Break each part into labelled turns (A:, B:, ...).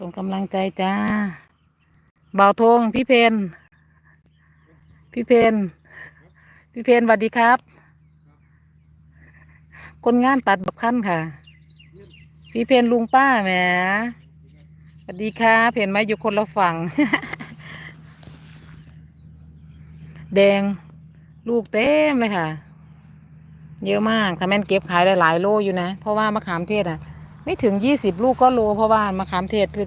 A: ส่งกำลังใจจ้าบ่าวธงพี่เพนพี่เพนพี่เพนสวัสดีครับ คนงานตัดบักขั้นค่ะ พี่เพนลุงป้าแหมสวัสดีครับเห็นไหมอยู่คนละฝั่ง แดงลูกเต็มเลยค่ะ เยอะมากถ้าแม่นเก็บขายได้หลายโลอยู่นะ เพราะว่ามะขามเทศอะ ไม่ถึงยี่สิบลูกก็โลเพราะว่ามะขามเทศคือ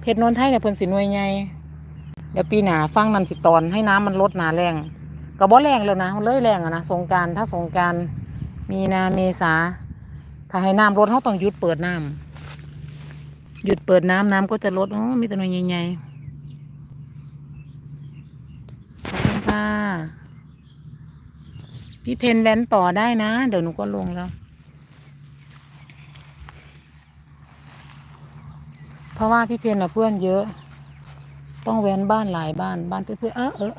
A: เพชรนนทไทยเนี่ยเพิ่นสิหน่วยใหญ่เดี๋ยวปีหนาฟังนันสิตอนให้น้ำมันลดหนาแรงก็บ่แรงแล้วนะมันเลยแรงอะนะสงการถ้าสงการมีนาเมษาถ้าให้น้ำลดเขาต้องหยุดเปิดน้ำหยุดเปิดน้ำน้ำก็จะลดอ๋อมีแต่หน่วยใหญ่ๆขอบคุณค่ะพี่เพนแว้นต่อได้นะ เดี๋ยวหนูก็ลงแล้ว เพราะว่าพี่เพนอะเพื่อนเยอะ ต้องแว้นบ้านหลายบ้านบ้านเพื่อนเออเออ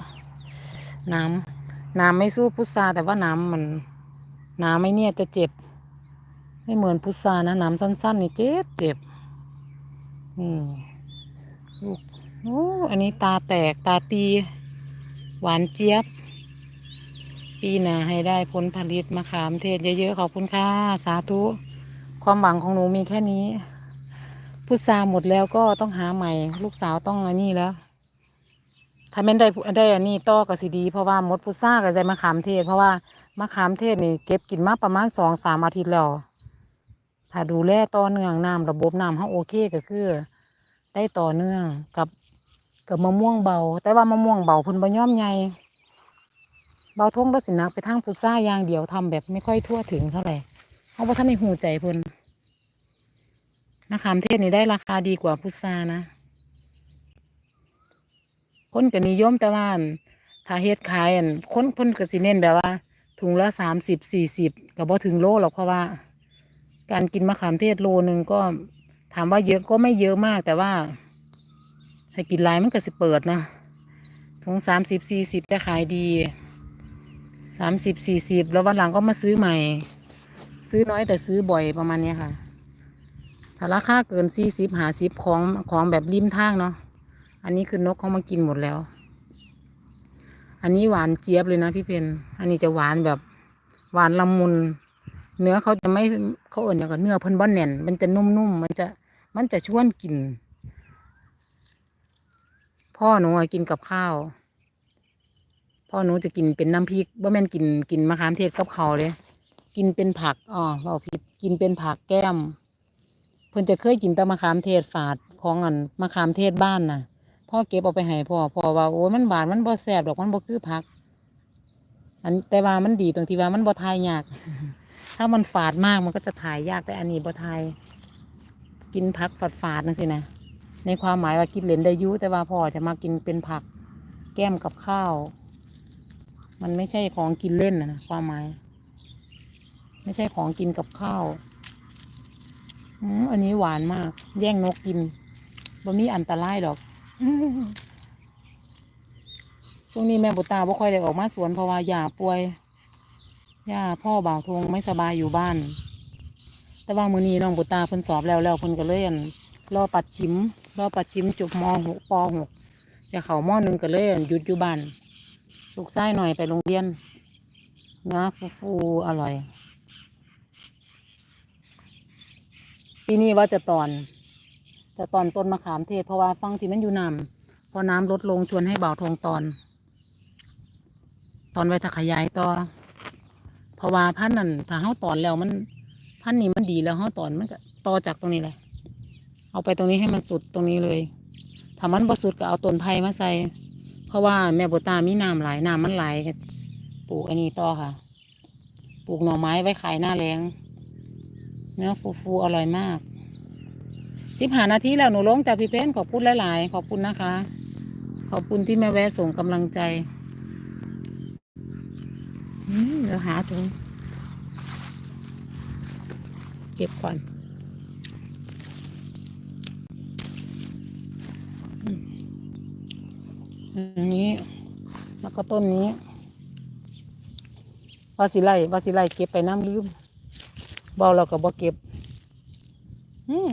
A: น้ำน้ำไม่สู้พุทราแต่ว่าน้ำมัน น้ำไม่เนี่ยจะเจ็บ ไม่เหมือนพุทรานะน้ำสั้นๆนี่เจ็บเจ็บนี่ลูกโอ้อันนี้ตาแตกตาตี หวานเจี๊ยบ ปีหน้าให้ได้ผลผลิตมะขามเทศเยอะๆขอบคุณค่ะสาธุ ความหวังของหนูมีแค่นี้ พุทราหมดแล้วก็ต้องหาใหม่ ลูกสาวต้องอันนี้แล้ว ถ้าแม่นได้ได้อันนี้ต่อก็สิดี เพราะว่าหมดพุทราก็ได้มะขามเทศ เพราะว่ามะขามเทศนี่เก็บกินมาประมาณสองสามอาทิตย์แล้วถ้าดูแลต่อเนื่องน้ำระบบน้ำเขาโอเคก็คือ ได้ต่อเนื่องกับกับมะม่วงเบา แต่ว่ามะม่วงเบาพิ่นบ่ย่อมใหญ่เบาทงรสินักไปทางพุทราอย่างเดียวทำแบบไม่ค่อยทั่วถึงเท่าไหร่เพราะว่าท่านในหูใจพิ่น มะขามเทศนี่ได้ราคาดีกว่าพุทรานะคนก็นิยมแต่ว่าอั่นถ้าเฮ็ดขายอันคนเพิ่นก็สิเน้นแบบว่า ถุงละสามสิบสี่สิบก็บ่ถึงโลหรอกเพราะว่า การกินมะขามเทศโลนึงก็ถามว่าเยอะก็ไม่เยอะมากแต่ว่าให้กินหลายมันก็สิเปิดเนาะถุงสามสิบสี่สิบจะขายดีสามสิบสี่สิบแล้ววันหลังก็มาซื้อใหม่ ซื้อน้อยแต่ซื้อบ่อยประมาณนี้ค่ะ ถ้าราคาเกินสี่สิบหาสิบของของแบบริมทางเนาะ อันนี้คือนกเขามากินหมดแล้ว อันนี้หวานเจี๊ยบเลยนะพี่เพนอันนี้จะหวานแบบหวานละมุน เนื้อเขาจะไม่เขาเอ่นอย่างกับเนื้อเพิ่นบ่แน่น มันจะนุ่มๆ มันจะมันจะชวนกิน พ่อหนูกินกับข้าว พ่อหนูจะกินเป็นน้ำพริกบ่แม่นกินกินมะขามเทศกับเขาเลย กินเป็นผักอ๋อเราผิดกินเป็นผักแก้ม เพิ่นจะเคยกินแต่มะขามเทศฝาดของอันมะขามเทศบ้านน่ะพ่อเก็บเอาไปให้พ่อพ่อว่าโอ้ยมันหวานมันบ่แซ่บดอกมันบ่คือผัก อันแต่ว่ามันดีตรงที่ว่ามันบ่ทายยาก ถ้ามันฝาดมากมันก็จะถ่ายยากแต่อันนี้บ่ทายกินผักฝาดฝาดนั่นสินะในความหมายว่ากินเหลนได้ยุแต่ว่าพ่อจะมากินเป็นผัก แก้มกับข้าว มันไม่ใช่ของกินเล่นนะความหมาย ไม่ใช่ของกินกับข้าว อืมอันนี้หวานมาก แย่งนกกินบ่มีอันตรายดอกช่วงนี้แม่บุตาบ่ค่อยได้ออกมาสวนเพราะว่าย่าป่วยย่าพ่อบ่าวทงไม่สบายอยู่บ้าน แต่ว่ามื้อนี้น้องบุตาเพิ่นสอบแล้วแล้วเพิ่นก็เลยอั่นรอปัดชิมรอปัดชิมจบมหกปหกจะเข้ามหนึ่งก็เลยอั่นหยุดอยู่บ้านลูกชายหน่อยไปโรงเรียนเนื้อฟูฟูๆอร่อย ปีนี้ว่าจะตอน จะตอนต้นมะขามเทศ เพราะว่าฟังที่มันอยู่น้ำพอน้ำลดลงชวนให้เบาทงตอน ตอนไว้ถ้าขยายต่อเพราะว่าพันนั่นถ้าเฮาตอนแล้วมันพันนี้มันดีแล้วเฮาตอนมันก็ต่อจากตรงนี้แหละเอาไปตรงนี้ให้มันสุดตรงนี้เลยถ้ามันบ่สุดก็เอาต้นไผ่มาใส่ เพราะว่าแม่โบตามีน้ำหลายน้ำมันไหลปลูกอันนี้ต่อค่ะ ปลูกหน่อไม้ไว้ขายหน้าแรง เนื้อฟูๆอร่อยมากสิบหานาทีแล้วหนูลงจากพี่เพนขอบคุณหลาย ๆ ขอบคุณนะคะ ขอบคุณที่แม่แวะส่งกำลังใจเดี๋ยวหาถุงเก็บก่อนอันนี้แล้วก็ต้นนี้วาสิไลวาสิไลเก็บไปน้ำลืม เบาเราก็บ่เก็บ อืม